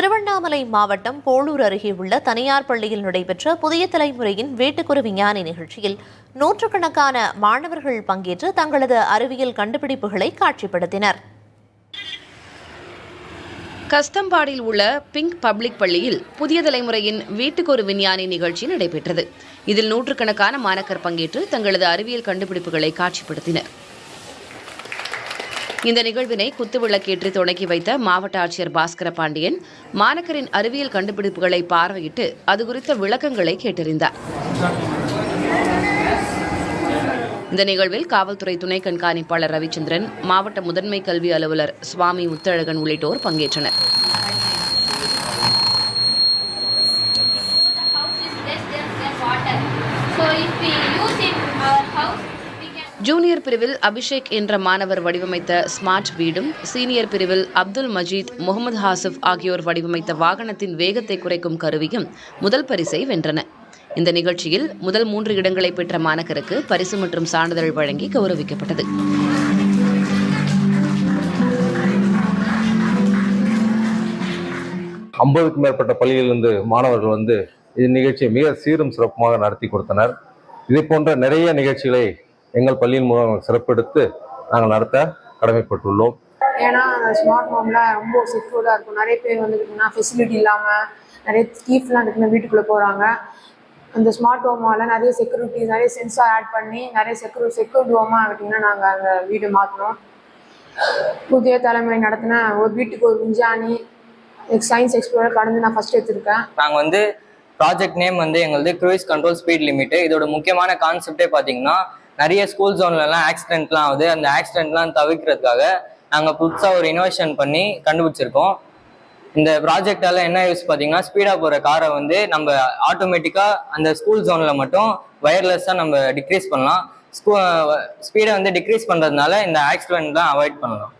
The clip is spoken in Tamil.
திருவண்ணாமலை மாவட்டம் போளூர் அருகே உள்ள தனியார் பள்ளியில் நடைபெற்ற புதிய தலைமுறையின் வீட்டுக்குரு விஞ்ஞானி நிகழ்ச்சியில் நூற்றுக்கணக்கான மாணவர்கள் பங்கேற்று தங்களது அறிவியல் கண்டுபிடிப்புகளை காட்சிப்படுத்தினர். கஸ்தம்பாடியில் உள்ள பிங்க் பப்ளிக் பள்ளியில் புதிய தலைமுறையின் வீட்டுக்கு ஒரு விஞ்ஞானி நிகழ்ச்சி நடைபெற்றது. இதில் நூற்றுக்கணக்கான மாணக்கர் பங்கேற்று தங்களது அறிவியல் கண்டுபிடிப்புகளை காட்சிப்படுத்தினர். இந்த நிகழ்வினை குத்துவிளக்கேற்றி தொடங்கி வைத்த மாவட்ட ஆட்சியர் பாஸ்கர பாண்டியன் மாணக்கரின் அறிவியல் கண்டுபிடிப்புகளை பார்வையிட்டு அது குறித்த விளக்கங்களை கேட்டறிந்தார். இந்த நிகழ்வில் காவல்துறை துணை கண்காணிப்பாளர் ரவிச்சந்திரன் மாவட்ட முதன்மை கல்வி அலுவலர் சுவாமி முத்தழகன் உள்ளிட்டோர் பங்கேற்றனர். ஜூனியர் பிரிவில் அபிஷேக் என்ற மாணவர் வடிவமைத்த ஸ்மார்ட் வீடும் சீனியர் பிரிவில் அப்துல் மஜீத் முகமது ஹாசிப் ஆகியோர் வடிவமைத்த வாகனத்தின் வேகத்தை குறைக்கும் கருவியும் முதல் பரிசை வென்றன. இந்த நிகழ்ச்சியில் முதல் மூன்று இடங்களை பெற்ற மாணக்கருக்கு பரிசு மற்றும் சான்றிதழ் வழங்கி கௌரவிக்கப்பட்டது. ஐம்பதுக்கும் மேற்பட்ட பள்ளிகளிலிருந்து மாணவர்கள் வந்து இந்நிகழ்ச்சியை மிக சீரும் சிறப்புமாக நடத்தி கொடுத்தனர். இதை போன்ற நிறைய நிகழ்ச்சிகளை எங்கள் பள்ளியின் மூலம் சிறப்பெடுத்து நாங்கள் நடத்த கடமைப்பட்டுள்ளோம். ஏன்னா ஸ்மார்ட் ஹோமில் ரொம்ப செக்யூர்டாக இருக்கும். நிறைய பேர் வந்துக்கிட்டிங்கன்னா ஃபெசிலிட்டி இல்லாமல் நிறைய தீஃப்லாம் இருக்குன்னு வீட்டுக்குள்ளே போகிறாங்க அந்த ஸ்மார்ட் ஹோமால் நிறைய செக்யூரிட்டி நிறைய சென்சார் ஆட் பண்ணி நிறைய செக்யூர் செக்யூர்ட் ஹோமாக ஆகிட்டிங்கன்னா நாங்கள் அந்த வீடு மாற்றினோம் புதிய தலைமுறை நடத்தின ஒரு வீட்டுக்கு ஒரு விஞ்ஞானி சயின்ஸ் எக்ஸ்ப்ளோரர் கடந்து நான் ஃபஸ்ட் எடுத்திருக்கேன். நாங்கள் வந்து ப்ராஜெக்ட் நேம் வந்து எங்களுது க்ரூயிஸ் கண்ட்ரோல் ஸ்பீட் லிமிட் இதோட முக்கியமான கான்செப்டே பார்த்தீங்கன்னா நிறைய ஸ்கூல் ஜோன்லலாம் ஆக்சிடென்ட்லாம் ஆகுது. அந்த ஆக்சிடென்ட்லாம் தவிர்க்கிறதுக்காக நாங்கள் புதுசாக ஒரு இனோவேஷன் பண்ணி கண்டுபிடிச்சிருக்கோம். இந்த ப்ராஜெக்டால என்ன யூஸ் பார்த்தீங்கன்னா ஸ்பீடாக போகிற காரை வந்து நம்ம ஆட்டோமேட்டிக்காக அந்த ஸ்கூல் ஜோனில் மட்டும் வயர்லெஸ்ஸாக நம்ம டிக்ரீஸ் பண்ணலாம். ஸ்கூ ஸ்பீடை வந்து டிக்ரீஸ் பண்ணுறதுனால இந்த ஆக்சிடென்ட்லாம் அவாய்ட் பண்ணலாம்.